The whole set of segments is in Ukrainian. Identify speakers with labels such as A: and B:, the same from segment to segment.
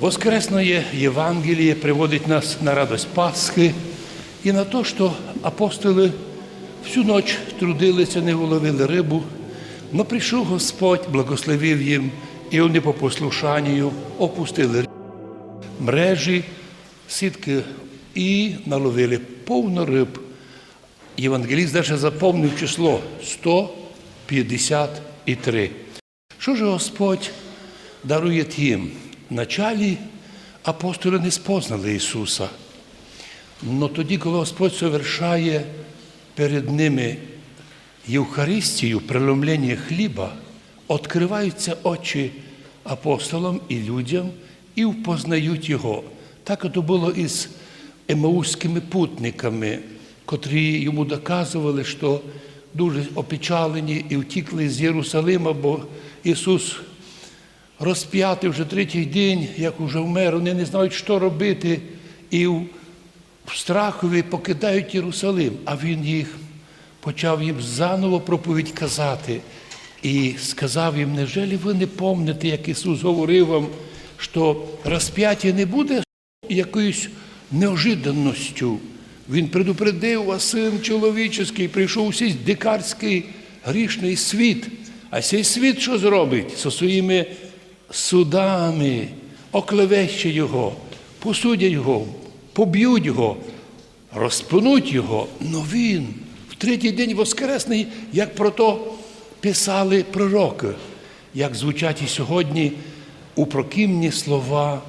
A: Воскресное Євангеліє приводить нас на радость Пасхи і на те, що апостоли всю ніч трудилися, не уловили рибу, но прийшов Господь, благословив їм, і вони по послушанню опустили мрежі, сітки і наловили повно риб. Євангеліст навіть заповнив число 153. Що ж Господь дарує їм? Вначалі апостоли не спознали Ісуса. Но тоді, коли Господь совершає перед ними Євхаристію, преломлення хліба, відкриваються очі апостолам і людям і впознають Його. Так це було із емаузькими путниками, котрі йому доказували, що дуже опечалені і втікли з Єрусалима, бо Ісус розп'ятий вже третій день, як уже вмер, вони не знають, що робити, і в страхові покидають Єрусалим, а Він їх почав їм заново проповідь казати і сказав їм, нежелі ви не помните, як Ісус говорив вам, що розп'яття не буде якоюсь неожиданністю. Він предупредив, а син чоловічий прийшов у цей дикарський грішний світ. А цей світ що зробить? Зі своїми судами, оклевещать його, посудять його, поб'ють його, розпинуть його. Но він в третій день воскресний, як про то писали пророки, як звучать і сьогодні у слова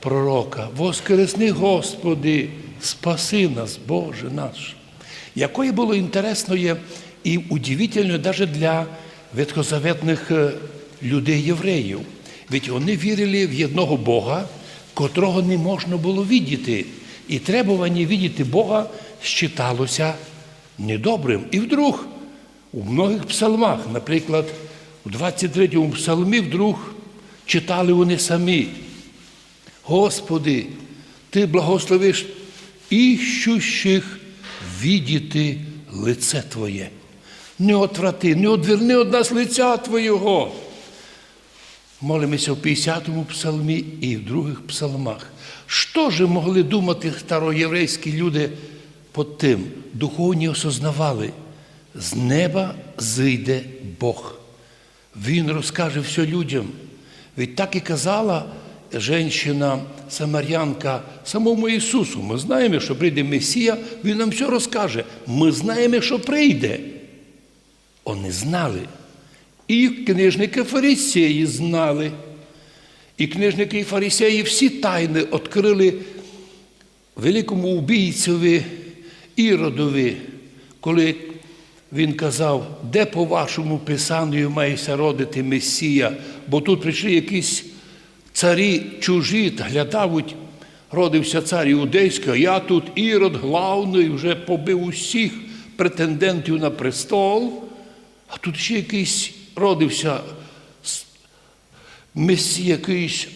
A: пророка. Воскресни, Господи, спаси нас, Боже наш. Якое було інтересне і удивительне навіть для ветхозаветних е, людей євреїв. Ведь вони вірили в єдного Бога, котрого не можна було видіти. І требування видіти Бога считалося недобрим. І вдруг у многих псалмах, наприклад, у 23-му псалмі вдруг читали вони самі. Господи, Ти благословиш іщущих відіти лице Твоє. Не отврати, не одверни од нас лиця Твоєго. Молимося в 50-му псалмі і в других псалмах. Що ж могли думати староєврейські люди під тим? Духовні осознавали, з неба зійде Бог. Він розкаже все людям. Ведь так і казала жінка Самарянка самому Ісусу. Ми знаємо, що прийде Месія, Він нам все розкаже. Ми знаємо, що прийде. Вони знали. І книжники фарисеї знали. І книжники і фарисеї всі тайни відкрили великому убійцеві Іродові, коли він казав, де по вашому писанню мається родити Месія, бо тут прийшли якісь царі чужі, глядавуть, родився цар Іудейський, а я тут Ірод главний, вже побив усіх претендентів на престол, а тут ще якийсь родився месія якийсь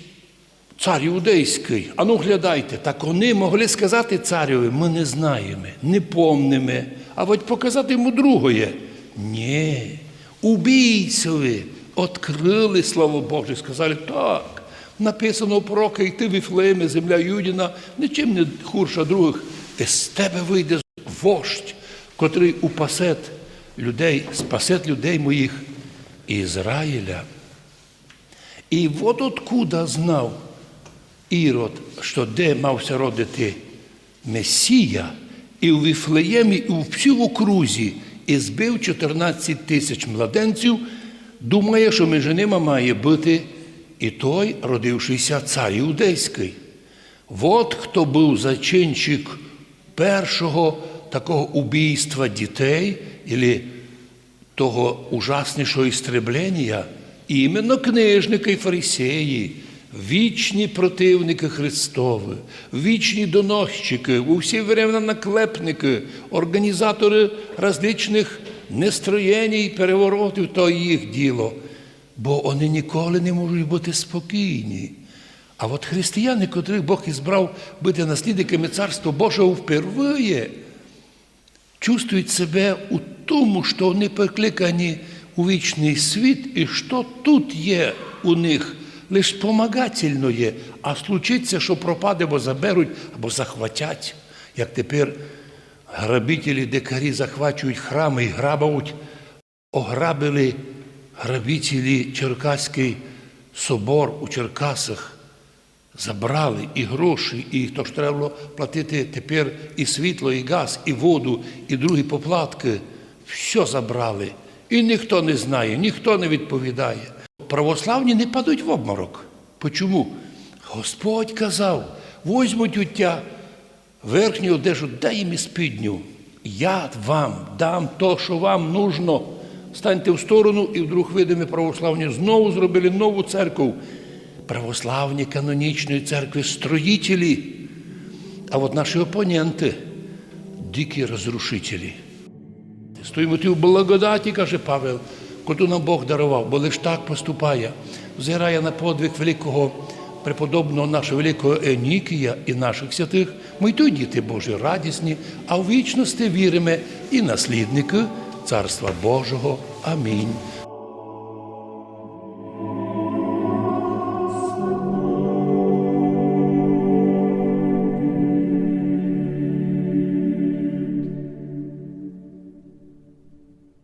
A: цар іудейський. Ану, глядайте, так вони могли сказати цареві, ми не знаємо, не помнимо, а от показати йому другое. Ні, убійцеві відкрили слово Боже, сказали, так, написано у пророка, йти в Іфлеємі, земля Юдіна, нічим не хурша других. І з тебе вийде вождь, котрий упасет людей, спасет людей моїх Ізраїля. І от откуда знав Ірод, що де мався родити Месія, і в Віфлеємі, і в всій окрузі, і збив 14 тисяч младенців, думає, що між ними має бути і той, родившийся цар Іудейський. От хто був зачинчик першого такого убійства дітей, або того ужаснішого істреблення, іменно книжники і фарисеї, вічні противники Христові, вічні доносчики, у всі времена наклепники, організатори различних нестроєнь і переворотів, то їх діло. Бо вони ніколи не можуть бути спокійні. А от християни, котрих Бог ізбрав бути наслідниками Царства Божого впервые, чувствують себе у тому, що вони покликані у вічний світ, і що тут є у них лише спомагательне, А случиться, що пропаде, або заберуть, або захватять, як тепер грабителі, дикарі захвачують храми і грабають, ограбили грабителі Черкаський собор у Черкасах. Забрали і гроші, і то ж треба було платити тепер і світло, і газ, і воду, і другі поплатки. Все забрали. І ніхто не знає, ніхто не відповідає. Православні не падуть в обморок. Почому? Господь казав, возьмуть у тя верхню одежу, дай їм і спідню. Я вам дам то, що вам нужно. Станьте в сторону, і вдруг видимо православні знову зробили нову церкву. Православні канонічної церкви строїтелі, а от наші опоненти дикі розрушителі. Стоїмо ти в благодаті, каже Павел, котру нам Бог дарував, бо лиш так поступає. Взирає на подвиг великого преподобного нашого великого Енікія і наших святих, ми й то діти Божі радісні, а в вічності віримо і наслідники Царства Божого. Амінь.